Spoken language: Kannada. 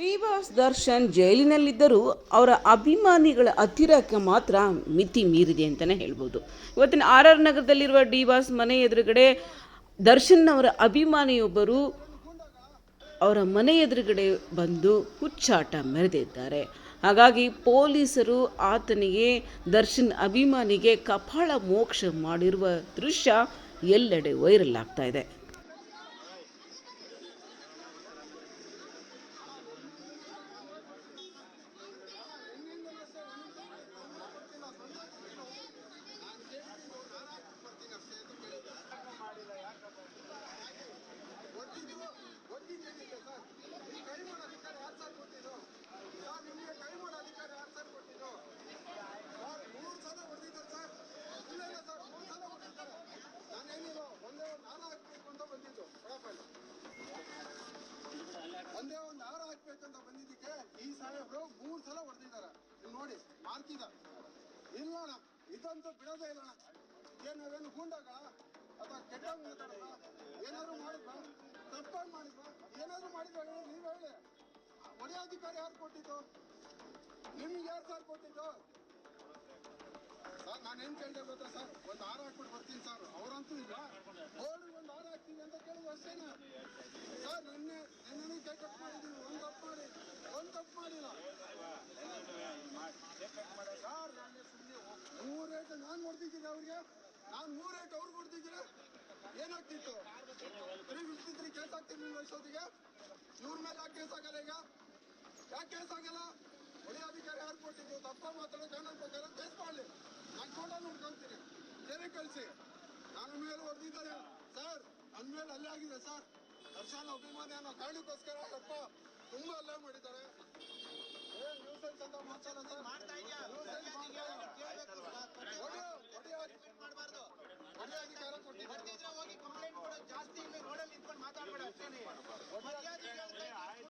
ಡಿವಾಸ್ ದರ್ಶನ್ ಜೈಲಿನಲ್ಲಿದ್ದರೂ ಅವರ ಅಭಿಮಾನಿಗಳ ಹತ್ತಿರಕ್ಕೆ ಮಾತ್ರ ಮಿತಿ ಮೀರಿದೆ ಅಂತಲೇ ಹೇಳ್ಬೋದು. ಇವತ್ತಿನ ಆರ್ ಆರ್ ನಗರದಲ್ಲಿರುವ ಡಿವಾಸ್ ಮನೆ ಎದುರುಗಡೆ ದರ್ಶನ್ ಅವರ ಅಭಿಮಾನಿಯೊಬ್ಬರು ಅವರ ಮನೆ ಎದುರುಗಡೆ ಬಂದು ಹುಚ್ಚಾಟ ಮೆರೆದಿದ್ದಾರೆ. ಹಾಗಾಗಿ ಪೊಲೀಸರು ಆತನಿಗೆ, ದರ್ಶನ್ ಅಭಿಮಾನಿಗೆ ಕಪಾಳ ಮೋಕ್ಷ ಮಾಡಿರುವ ದೃಶ್ಯ ಎಲ್ಲೆಡೆ ವೈರಲ್ ಆಗ್ತಾ ಇದೆ ನಿಮಗೆ ಕೈ ಮಾಡೋ ಅಧಿಕಾರ ಯಾರು ಸರ್ ಕೊಟ್ಟಿದ್ದು ಸರ್ ಮೂರು ಸಲ ಹೊಡೆದಿದ್ದಾರೆ ಸರ್ ಇಲ್ಲ ಇಲ್ಲ ಸರ್ ಮೂರು ಸಲ ಹೊಡೆದಿದ್ದಾರೆ ನಾನೇನಿಲ್ಲ ಒಂದೇ ಒಂದು ಹಾರ ಹಾಕ್ಬೇಕು ಅಂತ ಬಂದಿದ್ದು ಕೊಡಪ್ಪ ಇಲ್ಲಿ. ಒಂದೇ ಒಂದು ಹಾಕ್ಬೇಕಂತ ಬಂದಿದ್ದಕ್ಕೆ ಈ ಸಾಹೇಬ್ರು ಮೂರು ಸಲ ಹೊಡೆದಿದ್ದಾರೆ. ನೋಡಿ ಮಾರ್ತಿದ ಇಲ್ಲ ಇದಂತೂ ಬಿಡೋದೇ ಇಲ್ಲ ಏನ್ ನಾವೇನು ಅಥವಾ ಕೆಟ್ಟ ಏನಾದ್ರು ಮಾಡಿದ್ರ ತಪ್ಪಾಗಿ ಮಾಡಿದ್ರ ಏನಾದ್ರು ಮಾಡಿದ್ರ ಹೇಳಿ, ನೀವ್ ಹೇಳಿ. ಹೊಡೆಯ ಅಧಿಕಾರ ಯಾರು ಕೊಟ್ಟಿದ್ದು? ನಿಮ್ಗೆ ಯಾರು ಸರ್ ಕೊಟ್ಟಿದ್ದು? ಸರ್, ನಾನು ಏನ್ ಕೇಳಿದೆ ಗೊತ್ತಾ ಸರ್? ಒಂದು ಆರು ಹಾಕ್ಬಿಟ್ಟು ಬರ್ತೀನಿ ಸರ್. ಅವರಂತೂ ಇಲ್ಲ ಬೋರ್ಡ್ ಒಂದು ಹಾರ ಹಾಕ್ತೀವಿ ಅಂತ ಕೇಳಿದ್ರು ಅಷ್ಟೇನಾ ಸರ್ ನಿನ್ನೆ ನಿನ್ನೆ ಕೈ ಕಟ್ ಮಾಡಿದೀವಿ ಒಂದು ತಪ್ಪು ಮಾಡಿ ಒಂದು ತಪ್ಪು ಮಾಡಿಲ್ಲ ಸರ್ ನಾನು ಸುಮ್ಮನೆ ಮೂರು ರೇಟ್ ನಾನು ಹೊಡ್ದಿದ್ದೀನಿ ಅವ್ರಿಗೆ? ನಾನು ಮೂರೇ ರೇಟ್ ಹೊಡ್ದಿದ್ದೀನಿ ಏನಾಗ್ತಿತ್ತು ತ್ರೀ ಫಿಫ್ಟಿ ತ್ರೀ ಕೇಸ್ ಆಗ್ತಿರ್ಲಿಲ್ಲ ನಿಮ್ಮ ಅಷ್ಟೊತ್ತಿಗೆ ಇವ್ರ ಮೇಲೆ ಯಾಕೆ ಕೇಸ್ ಆಗಲ್ಲ ಈಗ? ಯಾಕೆ ಕೇಸ್ ಆಗಲ್ಲ ಹೊಡೆಯ ಅಧಿಕಾರಿ ಯಾರು ಕೊಟ್ಟಿದ್ದು? ತಪ್ಪ ಮಾತಾಡೋ ಕಾನೂನು ಪ್ರಕಾರ ಕೇಸ್ ಮಾಡಲಿ. ನಾನು ಫೋಟೋ ನೋಡ್ಕೊಂತೀನಿ. ಜನ ಕಳಿಸಿ. ನಾನು ಮೇಲೆ ಹೊಡೆದಿದ್ದಾರೆ. ಸರ್ ಅಂದ್ಮೇಲೆ ಅಲ್ಲೇ ಆಗಿದೆ ಸರ್ ದರ್ಶನ ಅಭಿಮಾನಿ ಅನ್ನೋ ಕಾರಣಕ್ಕೋಸ್ಕರ ಅಪ್ಪ ತುಂಬಾ ಅಲ್ಲೇ ಮಾಡಿದ್ದಾರೆ. ಏನ್ ನ್ಯೂಸ್ ಅಂತ